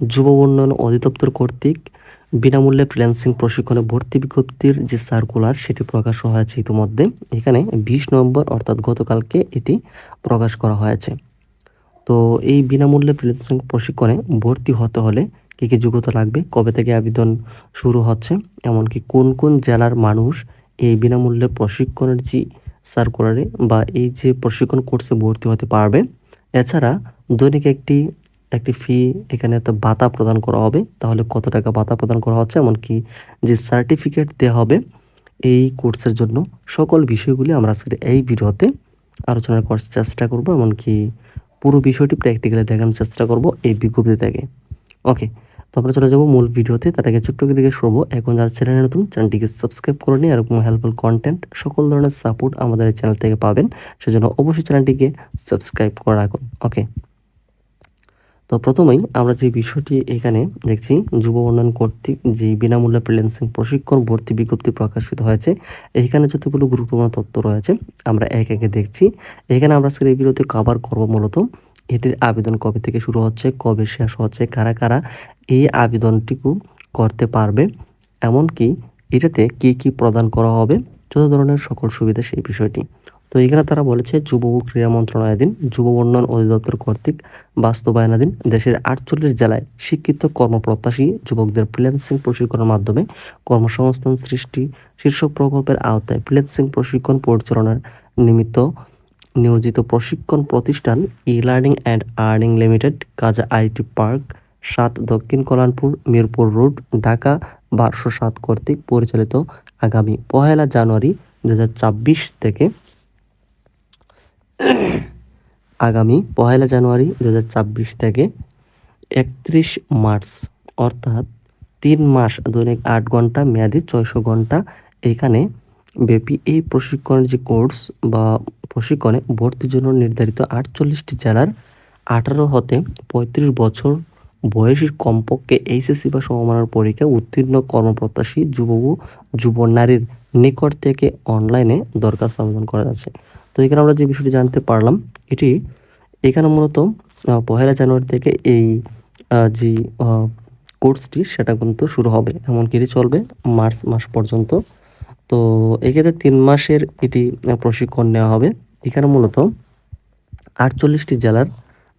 যুব উন্নয়ন অধিদপ্তর কর্তৃক বিনামূল্যে ফ্রিল্যান্সিং প্রশিক্ষণে ভর্তি বিজ্ঞপ্তির যে সার্কুলার সেটি প্রকাশ হয়েছে ইতিমধ্যে। এখানে বিশ নভেম্বর অর্থাৎ গতকালকে এটি প্রকাশ করা হয়েছে। তো এই বিনামূল্যে ফ্রিল্যান্সিং প্রশিক্ষণে ভর্তি হতে হলে কী কী যোগ্যতা লাগবে, কবে থেকে আবেদন শুরু হচ্ছে, এমনকি কোন কোন জেলার মানুষ এই বিনামূল্যে প্রশিক্ষণের যে সার্কুলারে বা এই যে প্রশিক্ষণ কোর্সে ভর্তি হতে পারবে। এছাড়া দৈনিক একটি একটি ফি এখানে একটা ভাতা প্রদান করা হবে। তাহলে কত টাকা ভাতা প্রদান করা হচ্ছে? এমনকি যে সার্টিফিকেট দেওয়া হবে এই কোর্সের জন্য সকল বিষয়গুলি আমরা আজকের এই ভিডিওতে আলোচনা করার চেষ্টা করব। এমনকি পুরো বিষয়টি প্র্যাকটিক্যালি দেখানোর চেষ্টা করব এই বিজ্ঞপ্তি থেকে ওকে, তো আমরা চলে যাব মূল ভিডিওতে। তার আগে ছোট্ট জিজ্ঞেস করব। এখন যারা চ্যানেলে নতুন, চ্যানেলটিকে সাবস্ক্রাইব করে নিয়ে এরকম হেল্পফুল কন্টেন্ট সকল ধরনের সাপোর্ট আমাদের চ্যানেল থেকে পাবেন। সেজন্য অবশ্যই চ্যানেলটিকে সাবস্ক্রাইব করে রাখুন। ওকে তো প্রথমেই আমরা যে বিষয়টি এখানে দেখছি, যুব উন্নয়ন কর্তৃক যে বিনামূল্যে ফ্রিল্যান্সিং প্রশিক্ষণ ভর্তি বিজ্ঞপ্তি প্রকাশিত হয়েছে, এখানে যতগুলো গুরুত্বপূর্ণ তথ্য রয়েছে আমরা এক একে দেখছি। এখানে আমরা আজকের এই কভার করব মূলত এটির আবেদন কবে থেকে শুরু হচ্ছে, কবে শেষ হচ্ছে, কারা কারা এই আবেদনটিকু করতে পারবে, এমনকি এটাতে কি কি প্রদান করা হবে, যত ধরনের সকল সুবিধা সেই বিষয়টি। তো এখানে তারা বলেছে, যুব ও ক্রীড়া মন্ত্রণালয়াধীন যুব উন্নয়ন অধিদপ্তর কর্তৃক বাস্তবায়নাধীন দেশের আটচল্লিশ জেলায় শিক্ষিত কর্মপ্রত্যাশী যুবকদের ফ্রিল্যান্সিং প্রশিক্ষণের মাধ্যমে কর্মসংস্থান সৃষ্টি, শীর্ষক প্রকল্পের আওতায় ফ্রিল্যান্সিং প্রশিক্ষণ পরিচালনার নিমিত্ত নিয়োজিত প্রশিক্ষণ প্রতিষ্ঠান e learning and earning limited কাজা আইটি পার্ক, সাত দক্ষিণ কল্যাণপুর, মিরপুর রোড, ঢাকা, বারোশো সাত কর্তৃক পরিচালিত আগামী পহেলা জানুয়ারি দু থেকে আগামী পহেলা জানুয়ারি দু থেকে একত্রিশ মার্চ, অর্থাৎ তিন মাস দৈনিক আট ঘণ্টা মেয়াদি ছয়শো ঘণ্টা। এখানে ব্যাপী এই প্রশিক্ষণের যে কোর্স বা প্রশিক্ষণে ভর্তির জন্য নির্ধারিত আটচল্লিশটি জেলার আঠারো হতে পঁয়ত্রিশ বছর বয়সীর কমপক্ষে এইচএসসি বা সমমানের পরীক্ষায় উত্তীর্ণ কর্মপ্রত্যাশী যুব ও যুব নারীর নিকট থেকে অনলাইনে দরখাস্ত আবেদন করা যাচ্ছে। তো এখানে আমরা যে বিষয়টি জানতে পারলাম, এটি এখানে মূলত পহেলা জানুয়ারি থেকে এই যে কোর্সটি, সেটা কিন্তু শুরু হবে। এমনকি এটি চলবে মার্চ মাস পর্যন্ত। তো এক্ষেত্রে তিন মাসের এটি প্রশিক্ষণ নেওয়া হবে। এখানে মূলত আটচল্লিশটি জেলার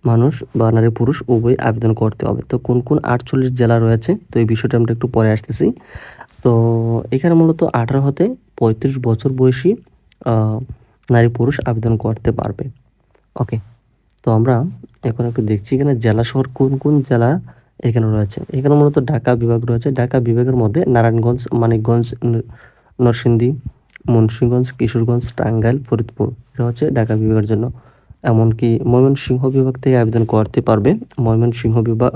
মানুষ বা নারী পুরুষ উভয় আবেদন করতে হবে। তো কোন কোন আটচল্লিশ জেলা রয়েছে? তো এই বিষয়টা আমরা একটু পরে আসতেছি। তো এখানে মূলত আঠারো হতে পঁয়ত্রিশ বছর বয়সী নারী পুরুষ আবেদন করতে পারবে। ওকে, তো আমরা এখন একটু দেখছি এখানে জেলা শহর কোন কোন জেলা এখানে রয়েছে। এখানে মূলত ঢাকা বিভাগ রয়েছে। ঢাকা বিভাগের মধ্যে নারায়ণগঞ্জ, মানিকগঞ্জ নরসিংদী, মুন্সিগঞ্জ, কিশোরগঞ্জ, টাঙ্গাইল, ফরিদপুর এটা হচ্ছে ঢাকা বিভাগের জন্য। এমনকি ময়মনসিংহ বিভাগ থেকে আবেদন করতে পারবে। ময়মনসিংহ বিভাগ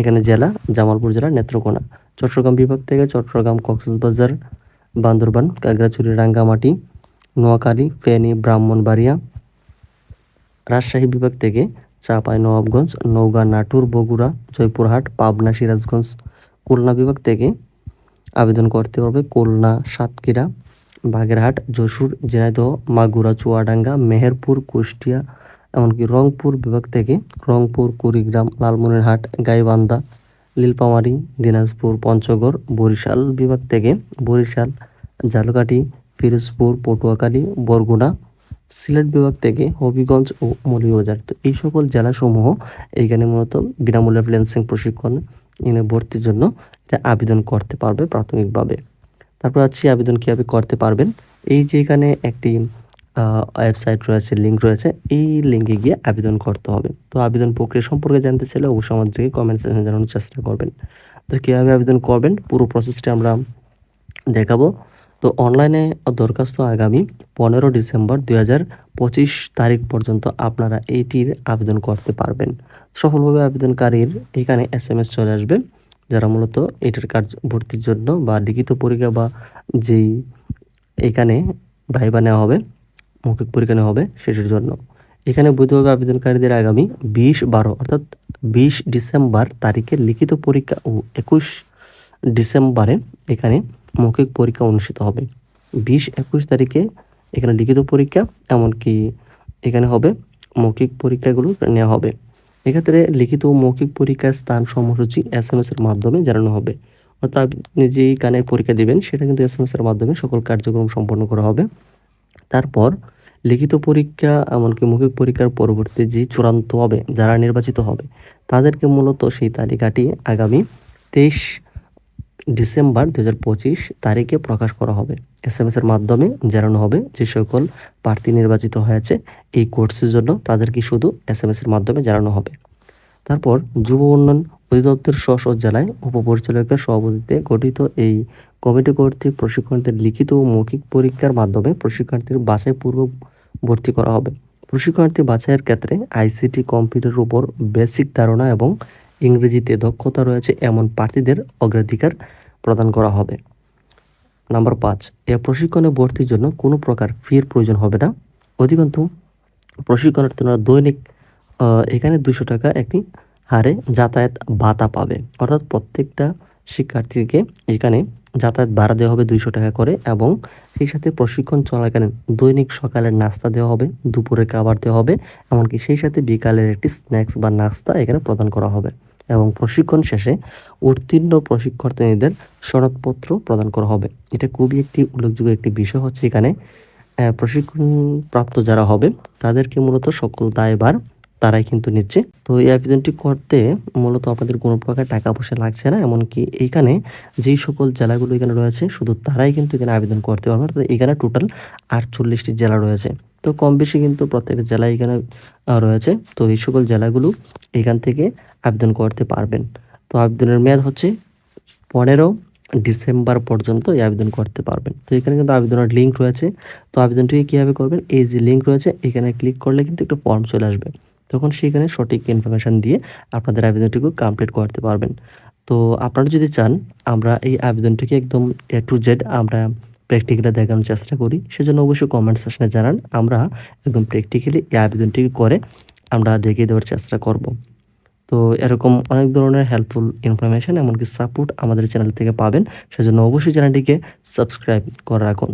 এখানে জেলা জামালপুর জেলা নেত্রকোনা। চট্টগ্রাম বিভাগ থেকে চট্টগ্রাম কক্সবাজার, বান্দরবান, কাগড়াছড়ি, রাঙ্গামাটি, নোয়াখালী, ফেনী, ব্রাহ্মণবাড়িয়া, রাজশাহী বিভাগ থেকে চাপাই, নবাবগঞ্জ, নওগাঁ, নাটোর, বগুড়া, জয়পুরহাট, পাবনা, সিরাজগঞ্জ, খুলনা বিভাগ থেকে আবেদন করতে পারবে খুলনা, সাতক্ষীরা, বাগেরহাট, যশোর, ঝিনাইদহ, মাগুরা, চুয়াডাঙ্গা, মেহেরপুর, কুষ্টিয়া, এমনকি রংপুর বিভাগ থেকে রংপুর, কুড়িগ্রাম, লালমনিরহাট, গাইবান্ধা নীলপামারী দিনাজপুর, পঞ্চগড়, বরিশাল বিভাগ থেকে বরিশাল ঝালকাঠি ফিরোজপুর, পটুয়াখালী, বরগুনা, সিলেট বিভাগ থেকে হবিগঞ্জ ও মৌলভীবাজার। তো এই সকল জেলাসমূহ এইখানে মূলত বিনামূল্যে ফ্রিল্যান্সিং প্রশিক্ষণ এনে ভর্তির জন্য এটা আবেদন করতে পারবে প্রাথমিকভাবে। তারপর হচ্ছে আবেদন কীভাবে করতে পারবেন? এই যে এখানে একটি ওয়েবসাইট রয়েছে লিঙ্ক রয়েছে, এই লিঙ্কে গিয়ে আবেদন করতে হবে। তো আবেদন প্রক্রিয়া সম্পর্কে জানতে চাইলে অবশ্যই আমাদেরকে কমেন্ট সেকশনে জানানোর চেষ্টা করবেন। তো কীভাবে আবেদন করবেন? পুরো প্রসেসটি আমরা দেখাবো। তো অনলাইনে দরখাস্ত আগামী পনেরো ডিসেম্বর দুই পঁচিশ তারিখ পর্যন্ত আপনারা এইটির আবেদন করতে পারবেন। সফলভাবে আবেদনকারীর এখানে এস এম এস চলে আসবে, যারা মূলত এটার কাজ ভর্তির জন্য বা লিখিত পরীক্ষা বা যেই এখানে ভাইবা নেওয়া হবে। মৌখিক পরীক্ষা নেওয়া হবে সেটির জন্য। এখানে বৈধভাবে আবেদনকারীদের আগামী বিশ বারো অর্থাৎ বিশ ডিসেম্বর তারিখে লিখিত পরীক্ষা ও একুশ ডিসেম্বরে এখানে মৌখিক পরীক্ষা অনুষ্ঠিত হবে। বিশ একুশ তারিখে এখানে লিখিত পরীক্ষা, এমনকি এখানে হবে মৌখিক পরীক্ষাগুলো নেওয়া হবে। এক্ষেত্রে লিখিত মৌখিক পরীক্ষার স্থান সময়সূচি এস এম এর মাধ্যমে জানানো হবে। অর্থাৎ আপনি যেই কানে পরীক্ষা দেবেন, সেটা কিন্তু এস এম এর মাধ্যমে সকল কার্যক্রম সম্পন্ন করা হবে। তারপর লিখিত পরীক্ষা, এমনকি মৌখিক পরীক্ষার পরবর্তী যে চূড়ান্ত হবে, যারা নির্বাচিত হবে, তাদেরকে মূলত সেই তালিকাটি আগামী তেইশ ডিসেম্বর দু হাজার পঁচিশ তারিখে প্রকাশ করা হবে। এস এম এর মাধ্যমে জানানো হবে যে সকল প্রার্থী নির্বাচিত হয়েছে, এই কোর্সের জন্য তাদেরকে শুধু এস এম এর মাধ্যমে জানানো হবে। তারপর যুব উন্নয়ন অধিদপ্তর স্ব জেলায় উপপরিচালকের সভাপতিত্বে গঠিত এই কমিটি কর্তৃক প্রশিক্ষণার্থীর লিখিত ও মৌখিক পরীক্ষার মাধ্যমে প্রশিক্ষণার্থীর বাছাই পূর্ব ভর্তি করা হবে। প্রশিক্ষণার্থী বাছাইয়ের ক্ষেত্রে আইসিটি কম্পিউটারের উপর বেসিক ধারণা এবং ইংরেজিতে দক্ষতা রয়েছে এমন প্রার্থীদের অগ্রাধিকার প্রদান করা হবে। নাম্বার পাঁচ, এ প্রশিক্ষণে ভর্তির জন্য কোনো প্রকার ফির প্রয়োজন হবে না। অধিকন্তু, প্রশিক্ষণার্থীরা দৈনিক এখানে দুশো টাকা একটি হারে যাতায়াত ভাতা পাবে। অর্থাৎ প্রত্যেকটা শিক্ষার্থীকে এখানে যাতায়াত ভাড়া দেওয়া হবে দুইশো টাকা করে এবং সেই সাথে প্রশিক্ষণ চলাকালীন দৈনিক সকালের নাস্তা দেওয়া হবে, দুপুরে খাবার দেওয়া হবে, এমনকি সেই সাথে বিকালের একটি স্ন্যাক্স বা নাস্তা এখানে প্রদান করা হবে এবং প্রশিক্ষণ শেষে উত্তীর্ণ প্রশিক্ষণার্থীদের সনদপত্র প্রদান করা হবে। এটা খুবই একটি উল্লেখযোগ্য একটি বিষয় হচ্ছে এখানে প্রশিক্ষণপ্রাপ্ত যারা হবে, তাদেরকে মূলত সকল দায়ভার তারাই কিন্তু নিচ্ছে। তো এই আবেদনটি করতে মূলত আপনাদের কোনো প্রকার টাকা পয়সা লাগছে না, এমনকি এইখানে যেই সকল জেলাগুলো এখানে রয়েছে, শুধু তারাই কিন্তু এখানে আবেদন করতে পারবে। অর্থাৎ এখানে টোটাল আটচল্লিশটি জেলা রয়েছে। তো কম বেশি কিন্তু প্রত্যেক জেলায় এখানে রয়েছে। তো এই সকল জেলাগুলো এখান থেকে আবেদন করতে পারবেন। তো আবেদনের মেয়াদ হচ্ছে পনেরো ডিসেম্বর পর্যন্ত এই আবেদন করতে পারবেন। তো এখানে কিন্তু আবেদনের লিঙ্ক রয়েছে। তো আবেদনটি কীভাবে করবেন? এই যে লিঙ্ক রয়েছে, এখানে ক্লিক করলে কিন্তু একটা ফর্ম চলে আসবে। তখন সেখানে সঠিক ইনফরমেশান দিয়ে আপনাদের আবেদনটিকে কমপ্লিট করতে পারবেন। তো আপনারা যদি চান, আমরা এই আবেদনটিকে একদম এ টু জেড আমরা প্র্যাকটিক্যালি দেখানোর চেষ্টা করি। সেজন্য অবশ্যই কমেন্ট সেকশনে জানান, আমরা একদম প্র্যাকটিক্যালি এই আবেদনটিকে করে আমরা দেখিয়ে দেওয়ার চেষ্টা করব। তো এরকম অনেক ধরনের হেল্পফুল ইনফরমেশন এমনকি সাপোর্ট আমাদের চ্যানেল থেকে পাবেন। সেজন্য অবশ্যই চ্যানেলটিকে সাবস্ক্রাইব করে রাখুন।